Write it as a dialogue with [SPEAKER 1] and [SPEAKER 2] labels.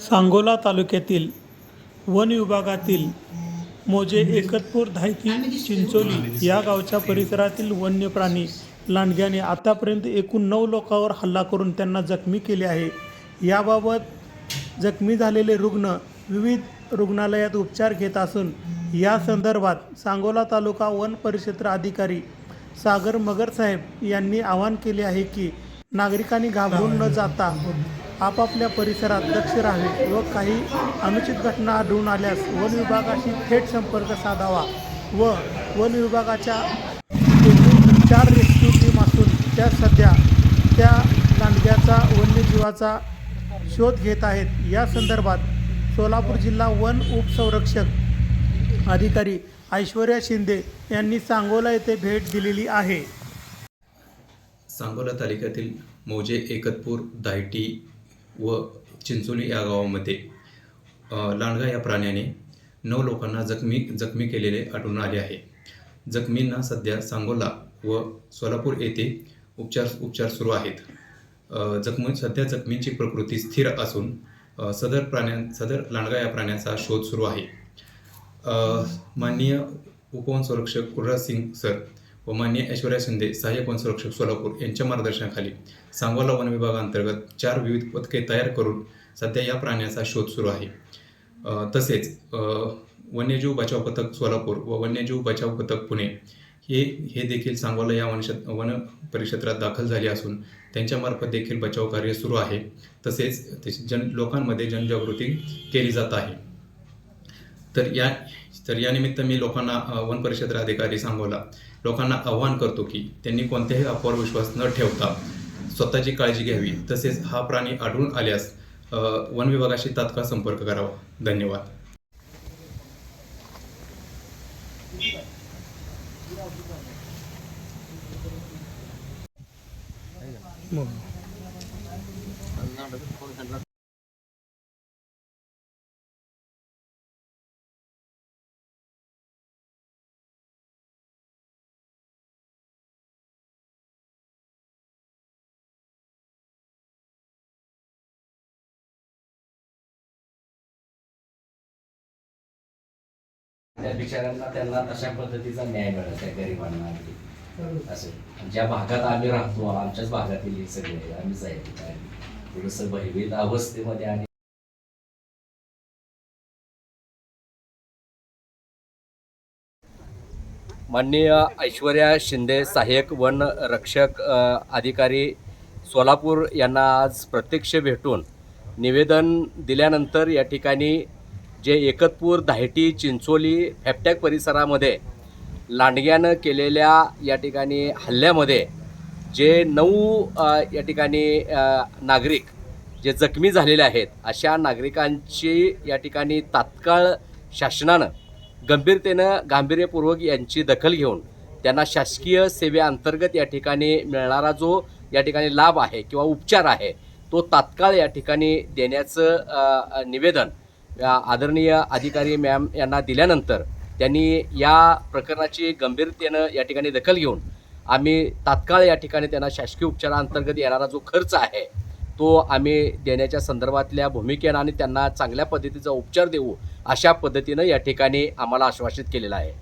[SPEAKER 1] सांगोला तालुक्यातील वन विभागातील मोजे एकतपूर धायकी चिंचोली या गावच्या परिसरातील वन्य प्राणी लांडग्याने आतापर्यंत एकूण नऊ लोकांवर हल्ला करून त्यांना जखमी केले आहे. याबाबत जखमी झालेले रुग्ण विविध रुग्णालयात उपचार घेत असून या संदर्भात सांगोला तालुका वन परिक्षेत्र अधिकारी सागर मगर साहेब यांनी आवाहन केले आहे की नागरिकांनी घाबरून न जाता आपापल्या परिसरात दक्ष राहावे व काही अनुचित घटना आढळून आल्यास वन विभागाशी थेट संपर्क साधावा व वन विभागाच्या एकूण चार रेस्क्यू टीम असून त्या सध्या त्या लांडग्याचा वन्यजीवाचा शोध घेत आहेत. या संदर्भात सोलापूर जिल्हा वन उपसंरक्षक अधिकारी ऐश्वर्या शिंदे यांनी सांगोला येथे भेट दिलेली आहे.
[SPEAKER 2] सांगोला तालुक्यातील मौजे एकतपूर दायटी व चिंचोली या गावामध्ये लांडगा या प्राण्याने नऊ लोकांना जखमी जखमी केलेले आढळून आले आहे. जखमींना सध्या सांगोला व सोलापूर येथे उपचार उपचार सुरू आहेत. जखमी सध्या जखमींची प्रकृती स्थिर असून सदर प्राण्या सदर लांडगा या प्राण्याचा शोध सुरू आहे. माननीय उपवन संरक्षक गुरुराज सिंग सर व मान्य ऐश्वर्या शिंदे सहाय्यक वनसंरक्षक सोलापूर यांच्या मार्गदर्शनाखाली सांगोला वन विभागांतर्गत चार विविध पथके तयार करून सध्या या प्राण्याचा शोध सुरू आहे. तसेच वन्यजीव बचाव पथक सोलापूर व वन्यजीव बचाव पथक पुणे हे हे देखील सांगोला या वनश वन परिक्षेत्रात दाखल झाले असून त्यांच्यामार्फत देखील बचाव कार्य सुरू आहे. तसेच त्याची जन लोकांमध्ये जनजागृती केली जात आहे. तर या तर यानिमित्त मी लोकांना वन परिक्षेत्र अधिकारी सांगोला लोकांना आव्हान करतो की त्यांनी कोणत्याही अफवावर विश्वास न ठेवता स्वतःची काळजी घ्यावी. तसेच हा प्राणी आढळून आल्यास वन विभागाशी तात्काळ संपर्क करावा. धन्यवाद.
[SPEAKER 3] त्या बिचाऱ्यांना त्यांना तशा पद्धतीचा न्याय मिळत त्या गरिबांना असं. ज्या भागात आम्ही राहतो आमच्याच भागातील हे सगळे आम्हीच आहे. थोडस भयभीत अवस्थेमध्ये आणि माननीय ऐश्वर्या शिंदे सहाय्यक वन रक्षक अधिकारी सोलापूर यांना आज प्रत्यक्ष भेटून निवेदन दिल्यानंतर या ठिकाणी जे एकतपूर धायटी चिंचोली फॅपटॅक परिसरामध्ये लांडग्यानं केलेल्या या ठिकाणी हल्ल्यामध्ये जे नऊ या ठिकाणी नागरिक जे जखमी झालेले आहेत अशा नागरिकांची या ठिकाणी तात्काळ शासनानं गंभीरतेनं गांभीर्यपूर्वक यांची दखल घेऊन त्यांना शासकीय सेवेअंतर्गत या ठिकाणी मिळणारा जो या ठिकाणी लाभ आहे किंवा उपचार आहे तो तात्काळ या ठिकाणी देण्याचं निवेदन आदरणीय अधिकारी मॅम यांना दिल्यानंतर त्यांनी या प्रकरणाची गंभीरतेनं या ठिकाणी दखल घेऊन आम्ही तात्काळ या ठिकाणी त्यांना शासकीय उपचारांतर्गत येणारा जो खर्च आहे तो आम्ही देण्याच्या संदर्भातल्या भूमिकेनं आणि त्यांना चांगल्या पद्धतीचा उपचार देऊ अशा पद्धतीनं या ठिकाणी आम्हाला आश्वासित केलेलं आहे.